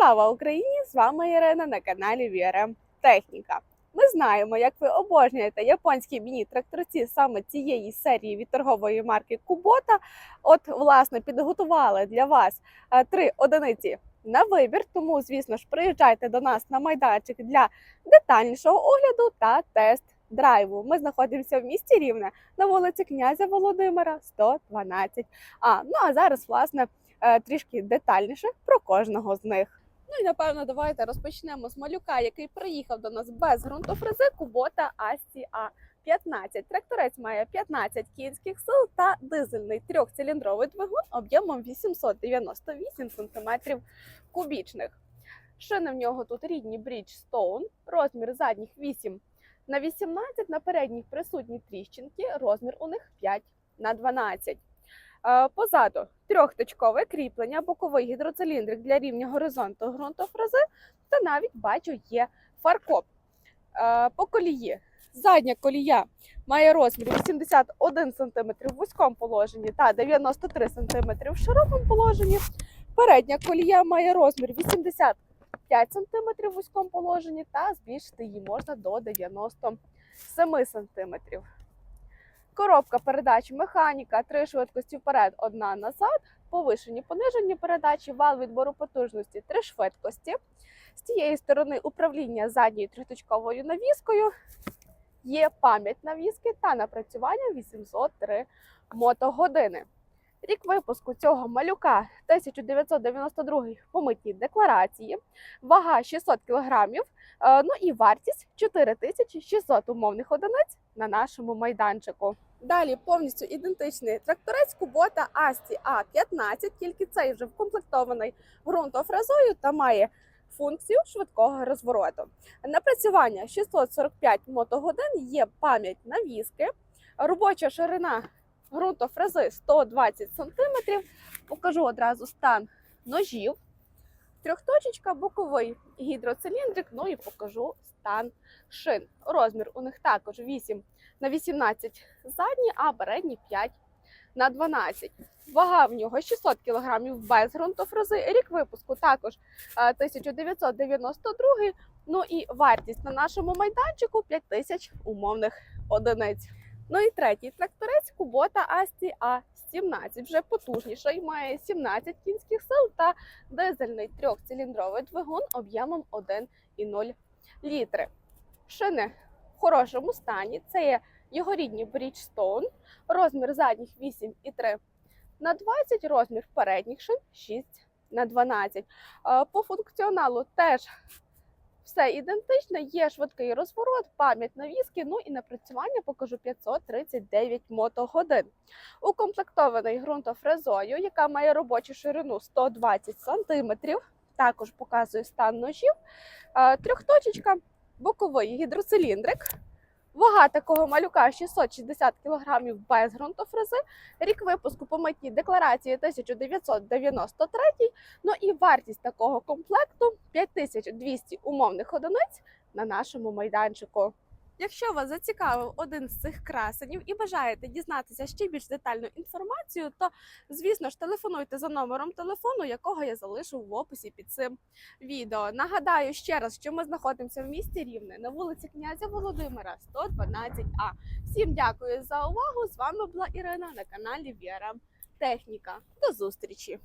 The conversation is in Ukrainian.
Слава Україні! З вами Ірина на каналі VRM Техніка. Ми знаємо, як ви обожнюєте японські міні-тракторці саме цієї серії від торгової марки Кубота. От, власне, підготували для вас е, три одиниці на вибір. Тому, звісно ж, приїжджайте до нас на майданчик для детальнішого огляду та тест. Драйву ми знаходимося в місті Рівне на вулиці князя Володимира 112. А ну а зараз, власне, е, трішки детальніше про кожного з них. І напевно, давайте розпочнемо з малюка, який приїхав до нас без ґрунтофрези Кубота Асті А. 15. Тракторець має 15 кінських сил та дизельний трьохциліндровий двигун об'ємом 898 см кубічних. Шини в нього тут рідні Bridgestone, розмір задніх 8 на 18, на передніх присутні тріщинки, розмір у них 5 на 12. Е, Позаду трьохточкове кріплення, боковий гідроциліндрик для рівня горизонту ґрунтофрези та навіть бачу є фаркоп. Е, По колії. Задня колія має розмір 81 см в вузькому положенні та 93 см в широкому положенні. Передня колія має розмір 85 см в вузькому положенні та збільшити її можна до 97 см. Коробка передач механіка, три швидкості вперед, одна назад, повишені, понижені передачі, вал відбору потужності, три швидкості. З цієї сторони управління задньою триточковою навіскою, є пам'ять навіски та напрацювання 803 мотогодини. Рік випуску цього малюка 1992 по митній декларації, вага 600 кг, ну і вартість 4600 умовних одиниць на нашому майданчику. Далі повністю ідентичний тракторець Кубота Асті А15, тільки цей вже вкомплектований ґрунтофрезою та має функцію швидкого розвороту. Напрацювання 645 мотогодин, є пам'ять навіски, робоча ширина ґрунтофрези 120 см. Покажу одразу стан ножів. Трьохточечка, боковий гідроциліндрик, ну і покажу стан шин. Розмір у них також 8 на 18 задні, а передні 5 на 12. Вага в нього 600 кг без ґрунтофрези. Рік випуску також е, 1992. Ну і вартість на нашому майданчику 5000 умовних одиниць. Ну і третій тракторець Кубота Асті А17. Вже потужніший, має 17 кінських сил та дизельний трьохциліндровий двигун об'ємом 1,0 літри. Шини в хорошому стані. Це є його рідні Bridgestone, розмір задніх 8,3 на 20, розмір передніх шин 6 на 12. Е, По функціоналу теж все ідентично, є швидкий розворот, пам'ять навіски, ну і напрацювання покажу 539 мотогодин. Укомплектований ґрунтофрезою, яка має робочу ширину 120 см. Також показує стан ножів. Е, Трьохточечка, боковий гідроциліндрик. Вага такого малюка 660 кг без ґрунтофрези. Рік випуску по митній декларації 1993. Ну і вартість такого комплекту 5200 умовних одиниць на нашому майданчику. Якщо вас зацікавив один з цих красенів і бажаєте дізнатися ще більш детальну інформацію, то звісно ж телефонуйте за номером телефону, якого я залишу в описі під цим відео. Нагадаю ще раз, що ми знаходимося в місті Рівне на вулиці князя Володимира, 112А. Всім дякую за увагу! З вами була Ірина на каналі Віра Техніка. До зустрічі!